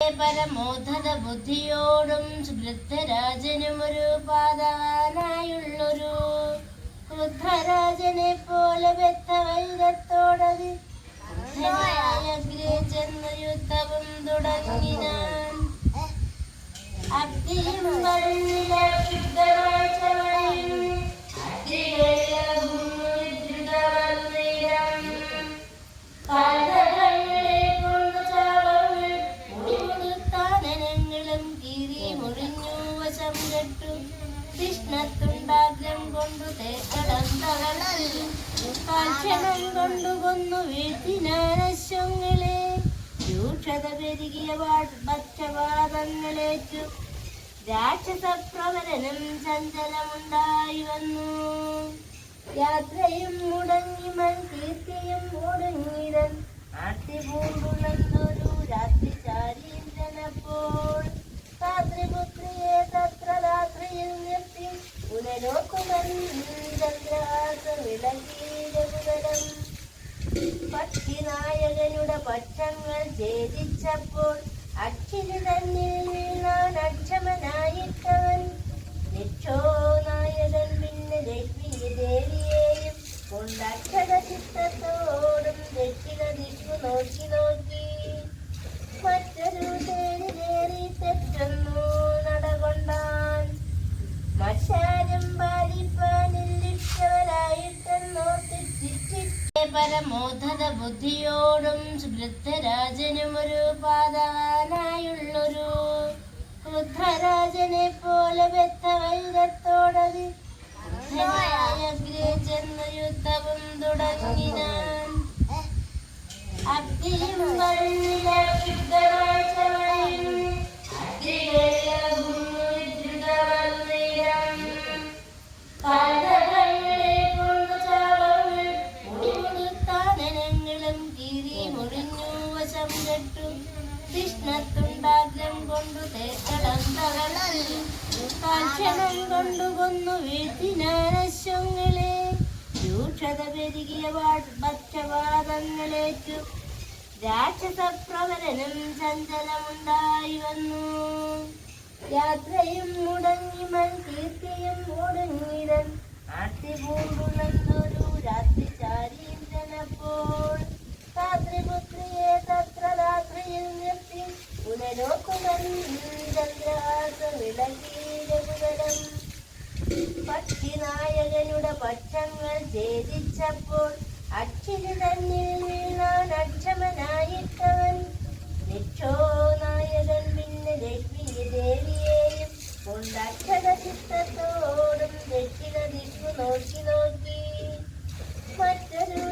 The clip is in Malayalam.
പരമോധത ബുദ്ധിയോടും വൃദ്ധരാജനും ഒരു പാതാനായുള്ളൊരു വൃദ്ധരാജനെ പോലെ വെത്ത വൈരത്തോടതി ചെന്ന് യുദ്ധവും തുടങ്ങിനാൻ. അഗ്നിയും കെട്ടു. കൃഷ്ണത്തുണ്ടാഗ്രം കൊണ്ടു തേക്കടം തകർത്തു കാൽക്ഷണം കൊണ്ടു കൊന്നു വീഴ്ത്തിനാനശ്വങ്ങളെ രൂക്ഷത പെരുകിയ പക്ഷപാതങ്ങളേറ്റു രാക്ഷസ പ്രവരനും ചഞ്ചലമുണ്ടായി വന്നു. യാത്രയും മുടങ്ങി മൻ കീർത്തിയും മുടങ്ങിരൻ ആർത്തി പക്ഷിനായകനുടെ പക്ഷങ്ങൾ ഛേദിച്ചപ്പോൾ അക്ഷിന് തന്നിൽ നിന്നാൻ അക്ഷമനായിട്ടവൻ. നിക്ഷോ നായകൻ പിന്നെ ലക്ഷ്മി ദേവിയെയും കൊണ്ടക്ഷര ചിത്തത്തോടും ദക്ഷിണ ദിക്കു നോക്കി പരമോധത ബുദ്ധിയോടും വൃദ്ധരാജനും ഒരു പാതാനായുള്ളൊരു വൃദ്ധരാജനെ പോലെ വെത്ത വൈരത്തോടതി ചെന്ന് യുദ്ധവും തുടങ്ങിനാൻ അഗ്നിയും കെട്ടു കൃഷ്ണത്തുണ്ടാഗ്രം കൊണ്ടു തേക്കളം കാൽക്ഷണം കൊണ്ടു കൊന്നു വീഴ്ത്തിനാനശ്വങ്ങളെ രൂക്ഷത പെരുകിയ ഭക്ഷവാദങ്ങളേറ്റു രാക്ഷസ ചഞ്ചലമുണ്ടായി വന്നു. യാത്രയും മുടങ്ങി മൻ കീർത്തിയും മുടങ്ങിരൻ ആർത്തി പക്ഷിനായകനുടെ പക്ഷങ്ങൾ ഛേദിച്ചപ്പോൾ അച്ഛന് തന്നിൽ വീണാൻ അക്ഷമനായിട്ടവൻ. രക്ഷോ നായകൻ പിന്നെ ലക്ഷ്മി ദേവിയെയും കൊണ്ടക്ഷത ചിത്രത്തോടും ദക്ഷിണ ദിക്കു നോക്കി നോക്കി മറ്റൊരു